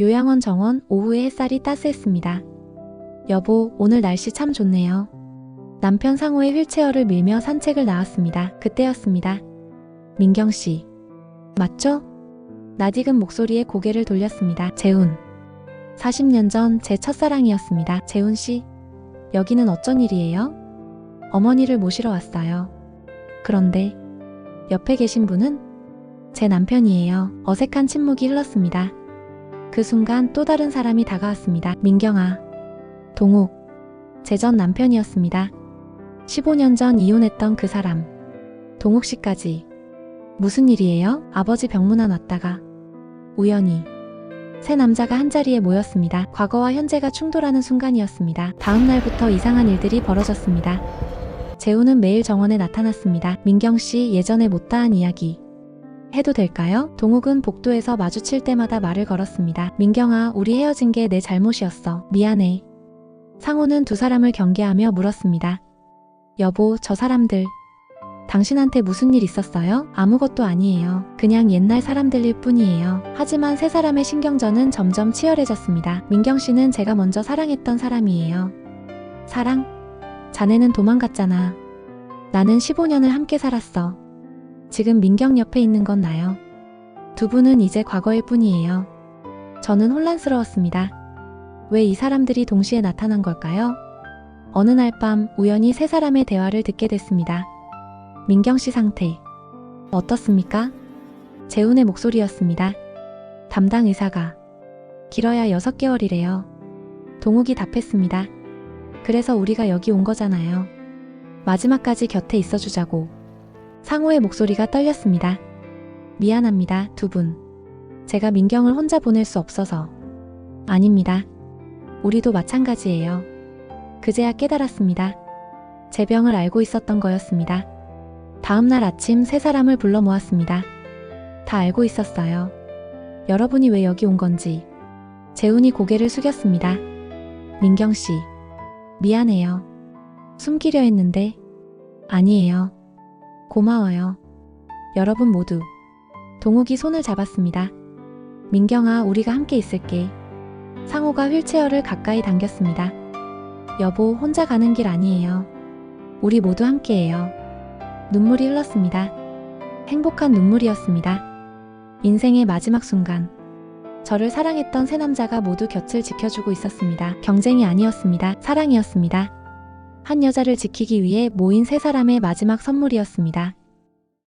요양원 정원 오후에 햇살이 따스했습니다. 여보, 오늘 날씨 참 좋네요. 남편 상호의 휠체어를 밀며 산책을 나왔습니다. 그때였습니다. 민경 씨. 맞죠? 나디근 목소리에 고개를 돌렸습니다. 재훈. 40년 전 제 첫사랑이었습니다. 재훈 씨. 여기는 어쩐 일이에요? 어머니를 모시러 왔어요. 그런데 옆에 계신 분은 제 남편이에요. 어색한 침묵이 흘렀습니다. 그 순간 또 다른 사람이 다가왔습니다. 민경아. 동욱. 제 전 남편이었습니다. 15년 전 이혼했던 그 사람. 동욱 씨까지. 무슨 일이에요? 아버지 병문안 왔다가. 우연히. 세 남자가 한자리에 모였습니다. 과거와 현재가 충돌하는 순간이었습니다. 다음 날부터 이상한 일들이 벌어졌습니다. 재우는 매일 정원에 나타났습니다. 민경 씨 예전에 못다한 이야기. 해도 될까요? 동욱은 복도에서 마주칠 때마다 말을 걸었습니다. 민경아, 우리 헤어진 게 내 잘못이었어. 미안해. 상호는 두 사람을 경계하며 물었습니다. 여보, 저 사람들. 당신한테 무슨 일 있었어요? 아무것도 아니에요. 그냥 옛날 사람들일 뿐이에요. 하지만 세 사람의 신경전은 점점 치열해졌습니다. 민경 씨는 제가 먼저 사랑했던 사람이에요. 사랑? 자네는 도망갔잖아. 나는 15년을 함께 살았어. 지금 민경 옆에 있는 건 나요. 두 분은 이제 과거일 뿐이에요. 저는 혼란스러웠습니다. 왜 이 사람들이 동시에 나타난 걸까요? 어느 날 밤 우연히 세 사람의 대화를 듣게 됐습니다. 민경 씨 상태. 어떻습니까? 재훈의 목소리였습니다. 담당 의사가. 길어야 6개월이래요. 동욱이 답했습니다. 그래서 우리가 여기 온 거잖아요. 마지막까지 곁에 있어주자고. 상호의 목소리가 떨렸습니다. 미안합니다, 두 분. 제가 민경을 혼자 보낼 수 없어서. 아닙니다. 우리도 마찬가지예요. 그제야 깨달았습니다. 제 병을 알고 있었던 거였습니다. 다음 날 아침 세 사람을 불러 모았습니다. 다 알고 있었어요. 여러분이 왜 여기 온 건지. 재훈이 고개를 숙였습니다. 민경 씨. 미안해요. 숨기려 했는데. 아니에요. 고마워요. 여러분 모두. 동욱이 손을 잡았습니다. 민경아, 우리가 함께 있을게. 상호가 휠체어를 가까이 당겼습니다. 여보, 혼자 가는 길 아니에요. 우리 모두 함께해요. 눈물이 흘렀습니다. 행복한 눈물이었습니다. 인생의 마지막 순간. 저를 사랑했던 세 남자가 모두 곁을 지켜주고 있었습니다. 경쟁이 아니었습니다. 사랑이었습니다. 한 여자를 지키기 위해 모인 세 사람의 마지막 선물이었습니다.